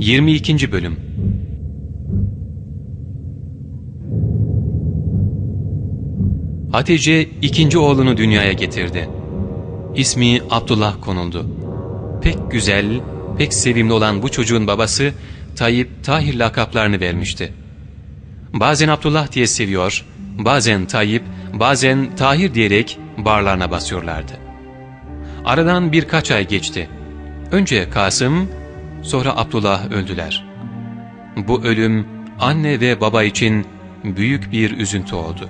22. Bölüm Hatice ikinci oğlunu dünyaya getirdi. İsmi Abdullah konuldu. Pek güzel, pek sevimli olan bu çocuğun babası Tayyip Tahir lakaplarını vermişti. Bazen Abdullah diye seviyor, bazen Tayyip, bazen Tahir diyerek barlarına basıyorlardı. Aradan birkaç ay geçti. Önce Kasım, sonra Abdullah öldüler. Bu ölüm anne ve baba için büyük bir üzüntü oldu.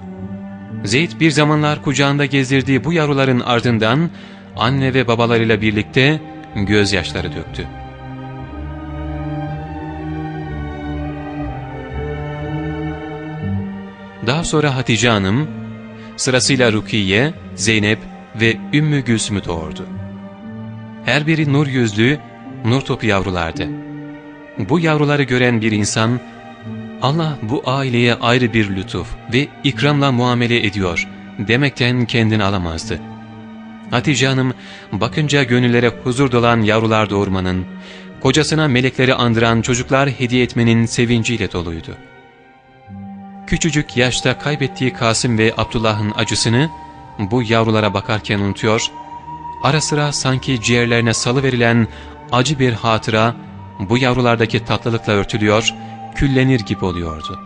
Zeyd bir zamanlar kucağında gezdirdiği bu yavruların ardından anne ve babalarıyla birlikte gözyaşları döktü. Daha sonra Hatice Hanım sırasıyla Rukiye, Zeynep ve Ümmü Gülsüm'ü doğurdu. Her biri nur yüzlü, nur topu yavrulardı. Bu yavruları gören bir insan, Allah bu aileye ayrı bir lütuf ve ikramla muamele ediyor demekten kendini alamazdı. Hatice Hanım bakınca gönüllere huzur dolan yavrular doğurmanın, kocasına melekleri andıran çocuklar hediye etmenin sevinciyle doluydu. Küçücük yaşta kaybettiği Kasım ve Abdullah'ın acısını bu yavrulara bakarken unutuyor, ara sıra sanki ciğerlerine salı verilen acı bir hatıra bu yavrulardaki tatlılıkla örtülüyor, küllenir gibi oluyordu.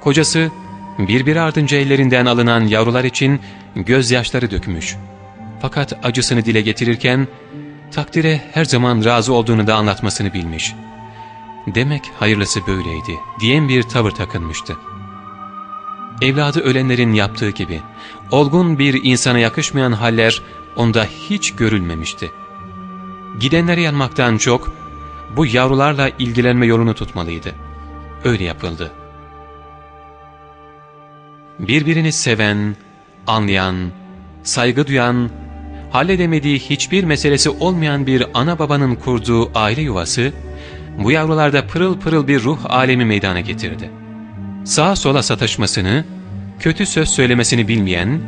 Kocası birbiri ardınca ellerinden alınan yavrular için gözyaşları dökmüş. Fakat acısını dile getirirken takdire her zaman razı olduğunu da anlatmasını bilmiş. Demek hayırlısı böyleydi diyen bir tavır takınmıştı. Evladı ölenlerin yaptığı gibi olgun bir insana yakışmayan haller onda hiç görülmemişti. Gidenleri yanmaktan çok bu yavrularla ilgilenme yolunu tutmalıydı. Öyle yapıldı. Birbirini seven, anlayan, saygı duyan, halledemediği hiçbir meselesi olmayan bir ana babanın kurduğu aile yuvası, bu yavrularda pırıl pırıl bir ruh alemi meydana getirdi. Sağa sola sataşmasını, kötü söz söylemesini bilmeyen,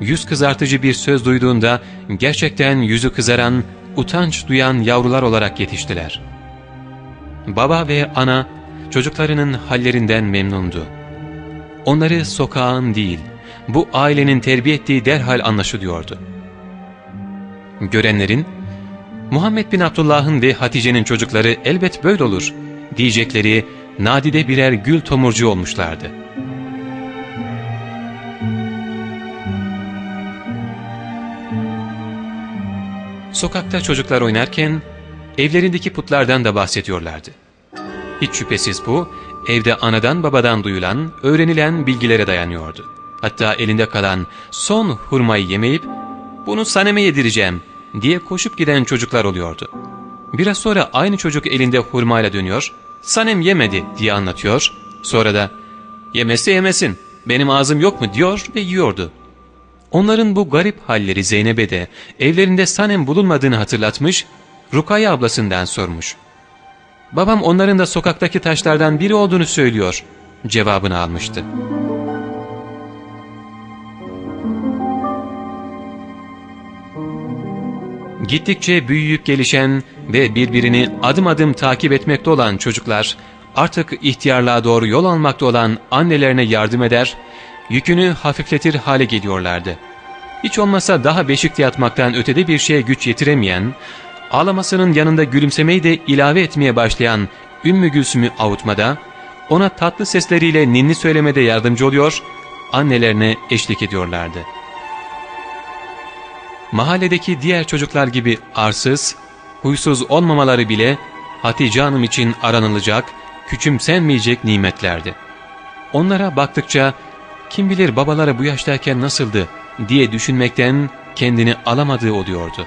yüz kızartıcı bir söz duyduğunda gerçekten yüzü kızaran, utanç duyan yavrular olarak yetiştiler. Baba ve ana çocuklarının hallerinden memnundu. Onları sokağın değil, bu ailenin terbiye ettiği derhal anlaşılıyordu. Görenlerin, Muhammed bin Abdullah'ın ve Hatice'nin çocukları elbet böyle olur diyecekleri nadide birer gül tomurcu olmuşlardı. Sokakta çocuklar oynarken evlerindeki putlardan da bahsediyorlardı. Hiç şüphesiz bu, evde anadan babadan duyulan, öğrenilen bilgilere dayanıyordu. Hatta elinde kalan son hurmayı yemeyip, ''Bunu Sanem'e yedireceğim.'' diye koşup giden çocuklar oluyordu. Biraz sonra aynı çocuk elinde hurmayla dönüyor, ''Sanem yemedi.'' diye anlatıyor. Sonra da ''Yemesi yemesin, benim ağzım yok mu?'' diyor ve yiyordu. Onların bu garip halleri Zeynep'e de evlerinde Sanem bulunmadığını hatırlatmış, Rukaya ablasından sormuş. Babam onların da sokaktaki taşlardan biri olduğunu söylüyor cevabını almıştı. Gittikçe büyüyüp gelişen ve birbirini adım adım takip etmekte olan çocuklar artık ihtiyarlığa doğru yol almakta olan annelerine yardım eder, yükünü hafifletir hale geliyorlardı. Hiç olmasa daha beşikte yatmaktan ötede bir şeye güç yetiremeyen, ağlamasının yanında gülümsemeyi de ilave etmeye başlayan Ümmü Gülsüm'ü avutmada, ona tatlı sesleriyle ninni söylemede yardımcı oluyor, annelerine eşlik ediyorlardı. Mahalledeki diğer çocuklar gibi arsız, huysuz olmamaları bile Hatice Hanım için aranılacak, küçümsenmeyecek nimetlerdi. Onlara baktıkça kim bilir babaları bu yaştayken nasıldı diye düşünmekten kendini alamadığı oluyordu.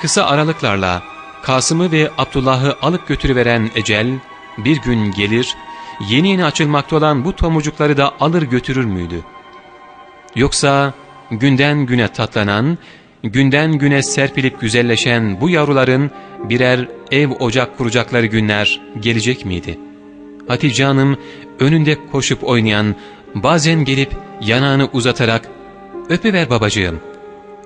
Kısa aralıklarla Kasım'ı ve Abdullah'ı alıp götürüveren ecel bir gün gelir, yeni yeni açılmakta olan bu tomurcukları da alır götürür müydü? Yoksa günden güne tatlanan, günden güne serpilip güzelleşen bu yavruların birer ev ocak kuracakları günler gelecek miydi? Hatice Hanım önünde koşup oynayan, bazen gelip yanağını uzatarak ''Öpüver babacığım,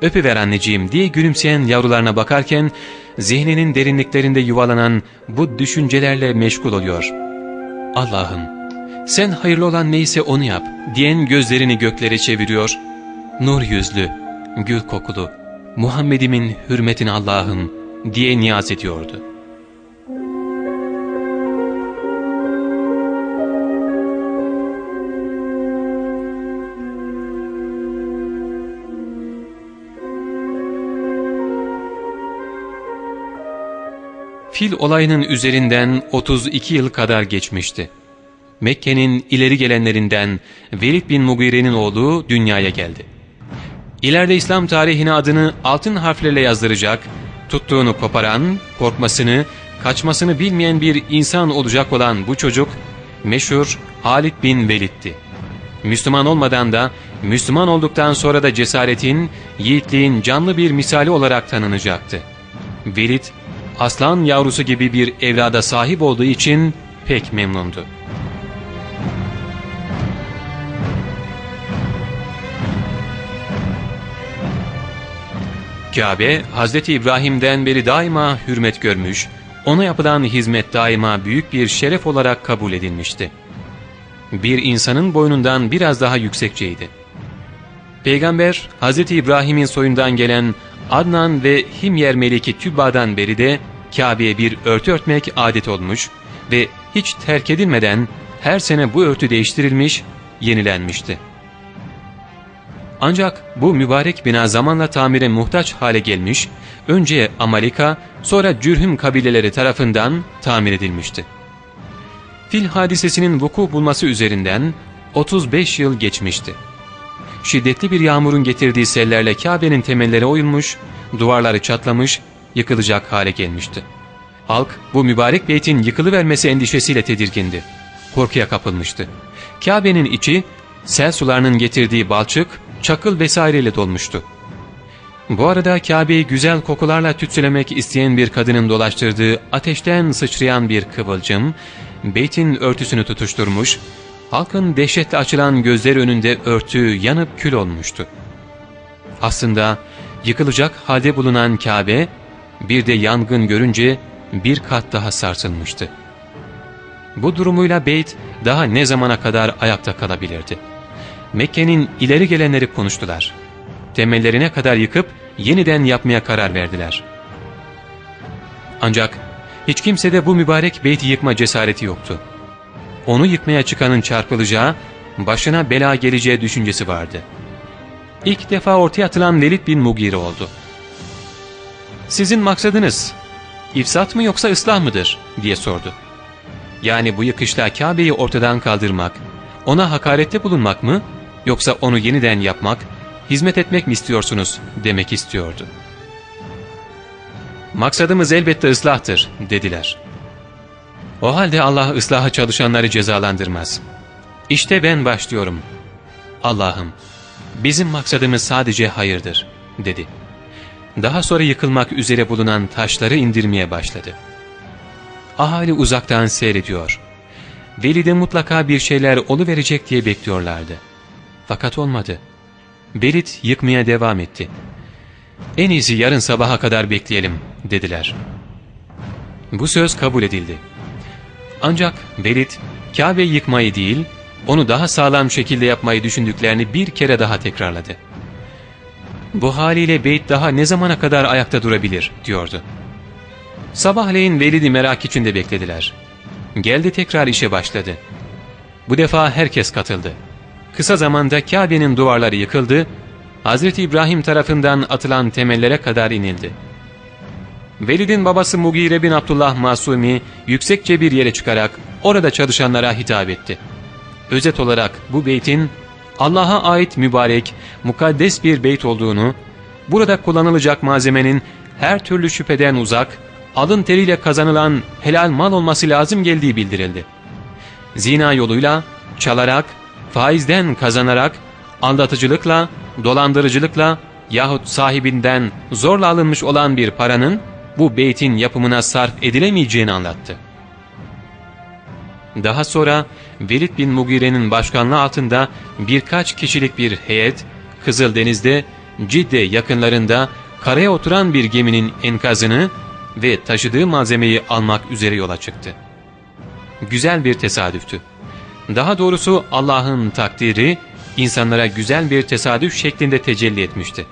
öpüver anneciğim'' diye gülümseyen yavrularına bakarken zihninin derinliklerinde yuvalanan bu düşüncelerle meşgul oluyor. Allah'ım sen hayırlı olan neyse onu yap diyen gözlerini göklere çeviriyor. Nur yüzlü, gül kokulu, Muhammed'imin hürmetine Allah'ım diye niyaz ediyordu. Fil olayının üzerinden 32 yıl kadar geçmişti. Mekke'nin ileri gelenlerinden Velid bin Mugire'nin oğlu dünyaya geldi. İleride İslam tarihine adını altın harflerle yazdıracak, tuttuğunu koparan, korkmasını, kaçmasını bilmeyen bir insan olacak olan bu çocuk, meşhur Halid bin Velid'ti. Müslüman olmadan da, Müslüman olduktan sonra da cesaretin, yiğitliğin canlı bir misali olarak tanınacaktı. Velid, aslan yavrusu gibi bir evlada sahip olduğu için pek memnundu. Kabe, Hz. İbrahim'den beri daima hürmet görmüş, ona yapılan hizmet daima büyük bir şeref olarak kabul edilmişti. Bir insanın boynundan biraz daha yüksekçeydi. Peygamber, Hz. İbrahim'in soyundan gelen Adnan ve Himyer Meleki Tübba'dan beri de Kabe'ye bir örtü örtmek adet olmuş ve hiç terk edilmeden her sene bu örtü değiştirilmiş, yenilenmişti. Ancak bu mübarek bina zamanla tamire muhtaç hale gelmiş, önce Amalika, sonra Cürhüm kabileleri tarafından tamir edilmişti. Fil hadisesinin vuku bulması üzerinden 35 yıl geçmişti. Şiddetli bir yağmurun getirdiği sellerle Kabe'nin temelleri oyulmuş, duvarları çatlamış, yıkılacak hale gelmişti. Halk bu mübarek beytin yıkılıvermesi endişesiyle tedirgindi. Korkuya kapılmıştı. Kabe'nin içi sel sularının getirdiği balçık, çakıl vesaireyle dolmuştu. Bu arada Kabe'yi güzel kokularla tütsülemek isteyen bir kadının dolaştırdığı ateşten sıçrayan bir kıvılcım, beytin örtüsünü tutuşturmuş, halkın dehşetle açılan gözler önünde örtü yanıp kül olmuştu. Aslında yıkılacak halde bulunan Kabe, bir de yangın görünce bir kat daha sarsılmıştı. Bu durumuyla beyt daha ne zamana kadar ayakta kalabilirdi? Mekke'nin ileri gelenleri konuştular. Temellerine kadar yıkıp yeniden yapmaya karar verdiler. Ancak hiç kimsede bu mübarek beyti yıkma cesareti yoktu. Onu yıkmaya çıkanın çarpılacağı, başına bela geleceği düşüncesi vardı. İlk defa ortaya atılan Velid bin Mugire oldu. ''Sizin maksadınız ifsat mı yoksa ıslah mıdır?'' diye sordu. Yani bu yıkışla Kabe'yi ortadan kaldırmak, ona hakarette bulunmak mı yoksa onu yeniden yapmak, hizmet etmek mi istiyorsunuz demek istiyordu. Maksadımız elbette ıslahtır dediler. O halde Allah ıslaha çalışanları cezalandırmaz. İşte ben başlıyorum. Allah'ım bizim maksadımız sadece hayırdır dedi. Daha sonra yıkılmak üzere bulunan taşları indirmeye başladı. Ahali uzaktan seyrediyor. Velid'e mutlaka bir şeyler oluverecek diye bekliyorlardı. Fakat olmadı. Velid yıkmaya devam etti. En iyisi yarın sabaha kadar bekleyelim dediler. Bu söz kabul edildi. Ancak Velid Kabe yıkmayı değil, onu daha sağlam şekilde yapmayı düşündüklerini bir kere daha tekrarladı. Bu haliyle beyt daha ne zamana kadar ayakta durabilir diyordu. Sabahleyin Velid'i merak içinde beklediler. Geldi tekrar işe başladı. Bu defa herkes katıldı. Kısa zamanda Kabe'nin duvarları yıkıldı, Hz. İbrahim tarafından atılan temellere kadar inildi. Velid'in babası Mugire bin Abdullah Masumi yüksekçe bir yere çıkarak orada çalışanlara hitap etti. Özet olarak bu beytin Allah'a ait mübarek, mukaddes bir beyt olduğunu, burada kullanılacak malzemenin her türlü şüpheden uzak, alın teriyle kazanılan helal mal olması lazım geldiği bildirildi. Zina yoluyla, çalarak, faizden kazanarak, aldatıcılıkla, dolandırıcılıkla yahut sahibinden zorla alınmış olan bir paranın bu beytin yapımına sarf edilemeyeceğini anlattı. Daha sonra Velid bin Mugire'nin başkanlığı altında birkaç kişilik bir heyet Kızıldeniz'de Cidde yakınlarında karaya oturan bir geminin enkazını ve taşıdığı malzemeyi almak üzere yola çıktı. Güzel bir tesadüftü. Daha doğrusu Allah'ın takdiri insanlara güzel bir tesadüf şeklinde tecelli etmişti.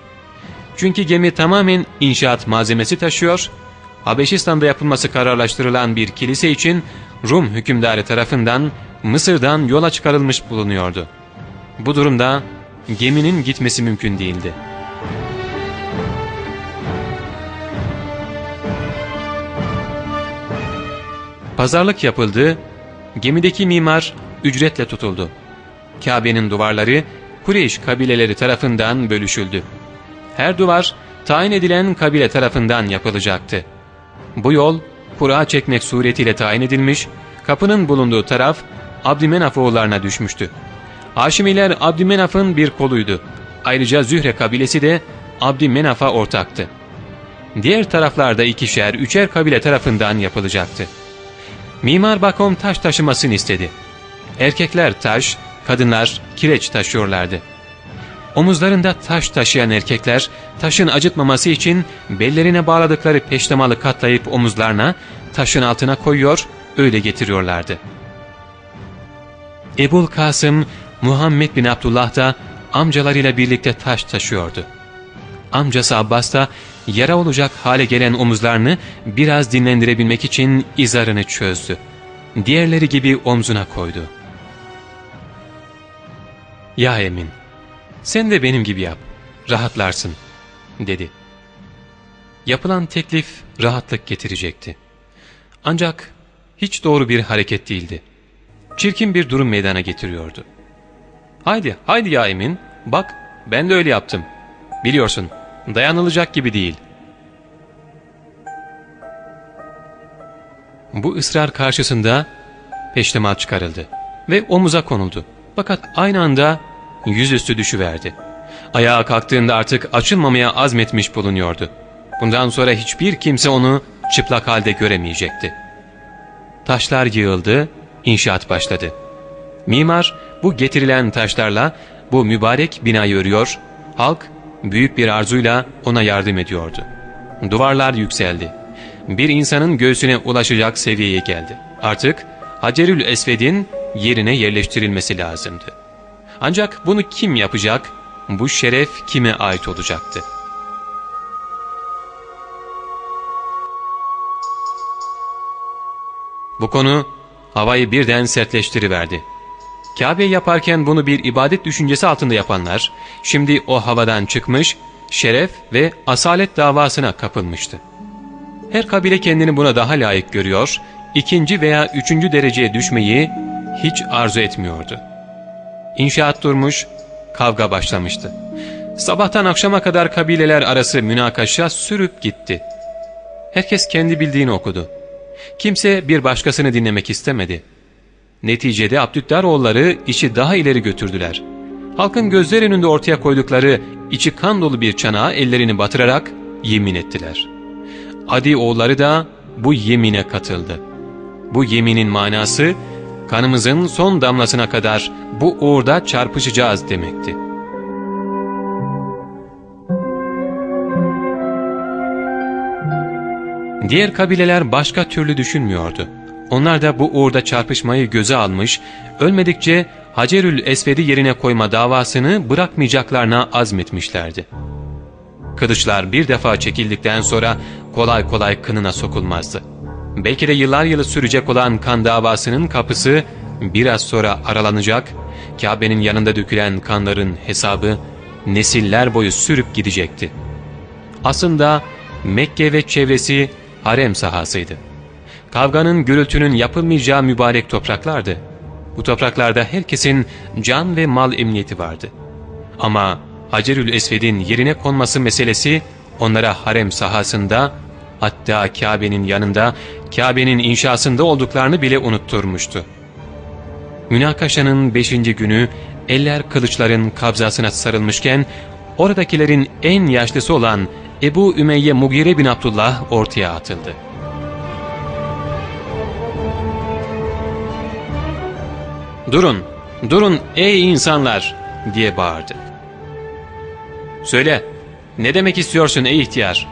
Çünkü gemi tamamen inşaat malzemesi taşıyor, Habeşistan'da yapılması kararlaştırılan bir kilise için Rum hükümdarı tarafından Mısır'dan yola çıkarılmış bulunuyordu. Bu durumda geminin gitmesi mümkün değildi. Pazarlık yapıldı, gemideki mimar ücretle tutuldu. Kabe'nin duvarları Kureyş kabileleri tarafından bölüşüldü. Her duvar tayin edilen kabile tarafından yapılacaktı. Bu yol kura çekmek suretiyle tayin edilmiş, kapının bulunduğu taraf Abdümenaf oğullarına düşmüştü. Haşimiler Abdümenaf'ın bir koluydu. Ayrıca Zühre kabilesi de Abdümenaf'a ortaktı. Diğer taraflarda ikişer, üçer kabile tarafından yapılacaktı. Mimar Bakom taş taşımasını istedi. Erkekler taş, kadınlar kireç taşıyorlardı. Omuzlarında taş taşıyan erkekler taşın acıtmaması için bellerine bağladıkları peştemalı katlayıp omuzlarına taşın altına koyuyor, öyle getiriyorlardı. Ebul Kasım, Muhammed bin Abdullah da amcalarıyla birlikte taş taşıyordu. Amcası Abbas da yara olacak hale gelen omuzlarını biraz dinlendirebilmek için izarını çözdü. Diğerleri gibi omzuna koydu. ''Ya Emin, sen de benim gibi yap, rahatlarsın.'' dedi. Yapılan teklif rahatlık getirecekti. Ancak hiç doğru bir hareket değildi. Çirkin bir durum meydana getiriyordu. ''Haydi, haydi ya Emin, bak ben de öyle yaptım. Biliyorsun, dayanılacak gibi değil.'' Bu ısrar karşısında peştemal çıkarıldı ve omuza konuldu. Fakat aynı anda yüzüstü düşüverdi. Ayağa kalktığında artık açılmamaya azmetmiş bulunuyordu. Bundan sonra hiçbir kimse onu çıplak halde göremeyecekti. Taşlar yığıldı, inşaat başladı. Mimar bu getirilen taşlarla bu mübarek binayı örüyor, halk büyük bir arzuyla ona yardım ediyordu. Duvarlar yükseldi. Bir insanın göğsüne ulaşacak seviyeye geldi. Artık Hacerül Esved'in yerine yerleştirilmesi lazımdı. Ancak bunu kim yapacak? Bu şeref kime ait olacaktı? Bu konu havayı birden sertleştiriverdi. Kabe yaparken bunu bir ibadet düşüncesi altında yapanlar, şimdi o havadan çıkmış, şeref ve asalet davasına kapılmıştı. Her kabile kendini buna daha layık görüyor, ikinci veya üçüncü dereceye düşmeyi hiç arzu etmiyordu. İnşaat durmuş, kavga başlamıştı. Sabahtan akşama kadar kabileler arası münakaşa sürüp gitti. Herkes kendi bildiğini okudu. Kimse bir başkasını dinlemek istemedi. Neticede Abdüttaroğulları işi daha ileri götürdüler. Halkın gözler önünde ortaya koydukları içi kan dolu bir çanağa ellerini batırarak yemin ettiler. Adi oğulları da bu yemine katıldı. Bu yeminin manası kanımızın son damlasına kadar bu uğurda çarpışacağız demekti. Diğer kabileler başka türlü düşünmüyordu. Onlar da bu uğurda çarpışmayı göze almış, ölmedikçe Hacerül Esved'i yerine koyma davasını bırakmayacaklarına azmetmişlerdi. Kılıçlar bir defa çekildikten sonra kolay kolay kınına sokulmazdı. Belki de yıllar yılı sürecek olan kan davasının kapısı biraz sonra aralanacak, Kabe'nin yanında dökülen kanların hesabı nesiller boyu sürüp gidecekti. Aslında Mekke ve çevresi harem sahasıydı. Kavganın gürültünün yapılmayacağı mübarek topraklardı. Bu topraklarda herkesin can ve mal emniyeti vardı. Ama Hacerül Esved'in yerine konması meselesi onlara harem sahasında hatta Kabe'nin yanında Kabe'nin inşasında olduklarını bile unutturmuştu. Münakaşanın beşinci günü eller kılıçların kabzasına sarılmışken oradakilerin en yaşlısı olan Ebu Ümeyye Mugire bin Abdullah ortaya atıldı. ''Durun, durun ey insanlar!'' diye bağırdı. ''Söyle, ne demek istiyorsun ey ihtiyar?''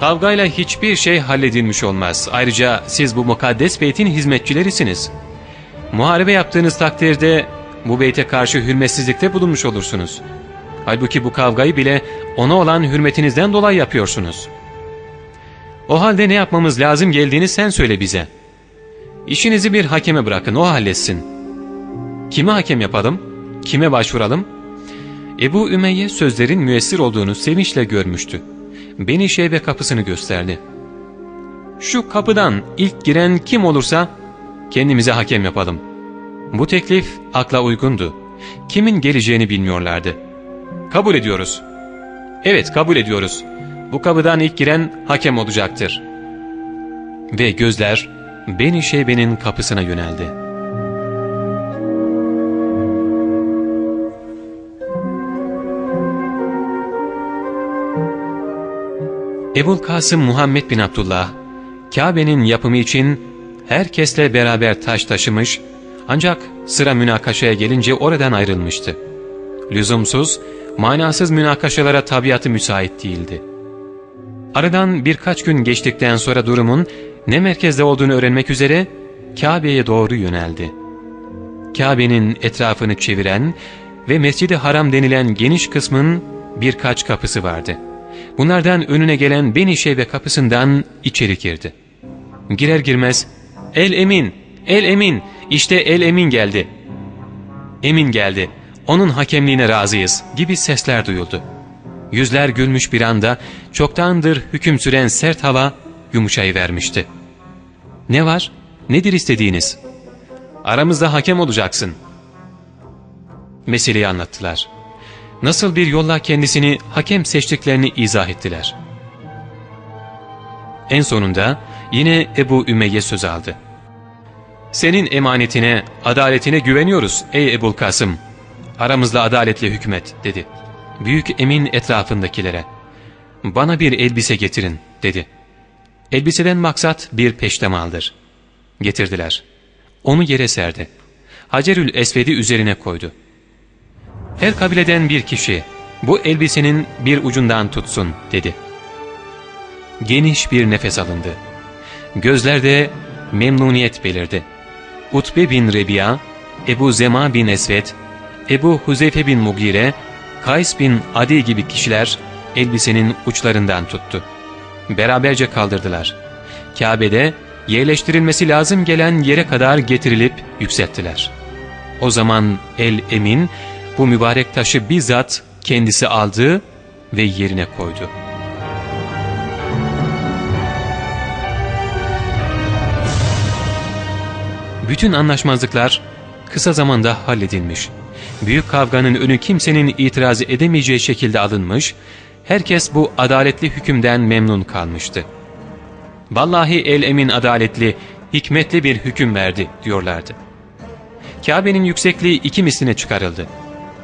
Kavgayla hiçbir şey halledilmiş olmaz. Ayrıca siz bu mukaddes beytin hizmetçilerisiniz. Muharebe yaptığınız takdirde bu beyte karşı hürmetsizlikte bulunmuş olursunuz. Halbuki bu kavgayı bile ona olan hürmetinizden dolayı yapıyorsunuz. O halde ne yapmamız lazım geldiğini sen söyle bize. İşinizi bir hakeme bırakın, o halletsin. Kime hakem yapalım? Kime başvuralım? Ebu Ümeyye sözlerin müessir olduğunu sevinçle görmüştü. Beni Şeybe kapısını gösterdi. Şu kapıdan ilk giren kim olursa kendimize hakem yapalım. Bu teklif akla uygundu. Kimin geleceğini bilmiyorlardı. Kabul ediyoruz. Evet kabul ediyoruz. Bu kapıdan ilk giren hakem olacaktır. Ve gözler Beni Şeybe'nin kapısına yöneldi. Ebul Kasım Muhammed bin Abdullah, Kabe'nin yapımı için herkesle beraber taş taşımış ancak sıra münakaşaya gelince oradan ayrılmıştı. Lüzumsuz, manasız münakaşalara tabiatı müsait değildi. Aradan birkaç gün geçtikten sonra durumun ne merkezde olduğunu öğrenmek üzere Kabe'ye doğru yöneldi. Kabe'nin etrafını çeviren ve Mescid-i Haram denilen geniş kısmın birkaç kapısı vardı. Bunlardan önüne gelen Beni Şeybe kapısından içeri girdi. Girer girmez, ''El Emin, El Emin, işte El Emin geldi. Emin geldi, onun hakemliğine razıyız.'' gibi sesler duyuldu. Yüzler gülmüş bir anda çoktandır hüküm süren sert hava yumuşayıvermişti. ''Ne var? Nedir istediğiniz? Aramızda hakem olacaksın.'' Meseleyi anlattılar. Nasıl bir yolla kendisini hakem seçtiklerini izah ettiler. En sonunda yine Ebu Ümeyye söz aldı. ''Senin emanetine, adaletine güveniyoruz ey Ebul Kasım. Aramızda adaletle hükmet.'' dedi. Büyük emin etrafındakilere. ''Bana bir elbise getirin.'' dedi. Elbiseden maksat bir peştemaldır. Getirdiler. Onu yere serdi. Hacerül Esved'i üzerine koydu. Her kabileden bir kişi bu elbisenin bir ucundan tutsun dedi. Geniş bir nefes alındı. Gözlerde memnuniyet belirdi. Utbe bin Rebiya, Ebu Zema bin Esved, Ebu Huzeyfe bin Mugire, Kays bin Adi gibi kişiler elbisenin uçlarından tuttu. Beraberce kaldırdılar. Kabe'de yerleştirilmesi lazım gelen yere kadar getirilip yükselttiler. O zaman El Emin bu mübarek taşı bizzat kendisi aldı ve yerine koydu. Bütün anlaşmazlıklar kısa zamanda halledilmiş. Büyük kavganın önü kimsenin itiraz edemeyeceği şekilde alınmış, herkes bu adaletli hükümden memnun kalmıştı. Vallahi el emin adaletli, hikmetli bir hüküm verdi diyorlardı. Kabe'nin yüksekliği iki misline çıkarıldı.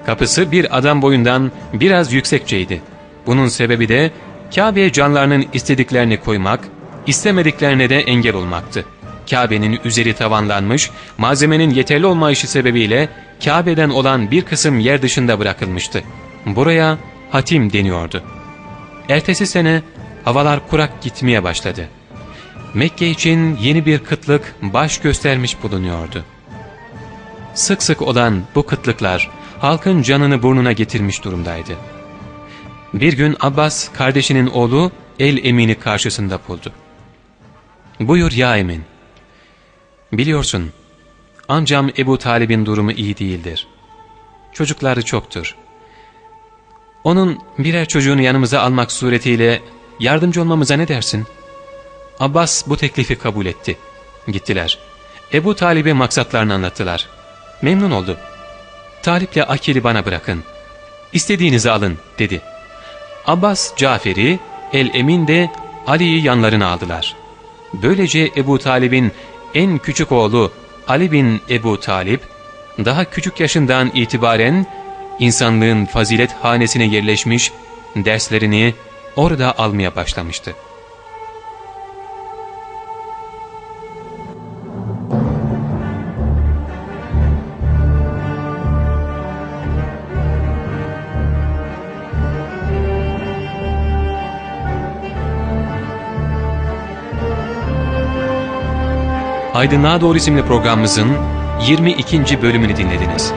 Kapısı bir adam boyundan biraz yüksekçeydi. Bunun sebebi de Kabe'ye canlarının istediklerini koymak, istemediklerine de engel olmaktı. Kabe'nin üzeri tavanlanmış, malzemenin yeterli olmayışı sebebiyle Kabe'den olan bir kısım yer dışında bırakılmıştı. Buraya Hatim deniyordu. Ertesi sene havalar kurak gitmeye başladı. Mekke için yeni bir kıtlık baş göstermiş bulunuyordu. Sık sık olan bu kıtlıklar halkın canını burnuna getirmiş durumdaydı. Bir gün Abbas kardeşinin oğlu El Emin'i karşısında buldu. ''Buyur ya Emin. Biliyorsun amcam Ebu Talib'in durumu iyi değildir. Çocukları çoktur. Onun birer çocuğunu yanımıza almak suretiyle yardımcı olmamıza ne dersin?'' Abbas bu teklifi kabul etti. Gittiler. Ebu Talib'e maksatlarını anlattılar. Memnun oldu. Talip'le Akil'i bana bırakın. İstediğinizi alın dedi. Abbas Cafer'i, El-Emin de Ali'yi yanlarına aldılar. Böylece Ebu Talib'in en küçük oğlu Ali bin Ebu Talip, daha küçük yaşından itibaren insanlığın fazilet hanesine yerleşmiş, derslerini orada almaya başlamıştı. Aydınlığa Doğru isimli programımızın 22. bölümünü dinlediniz.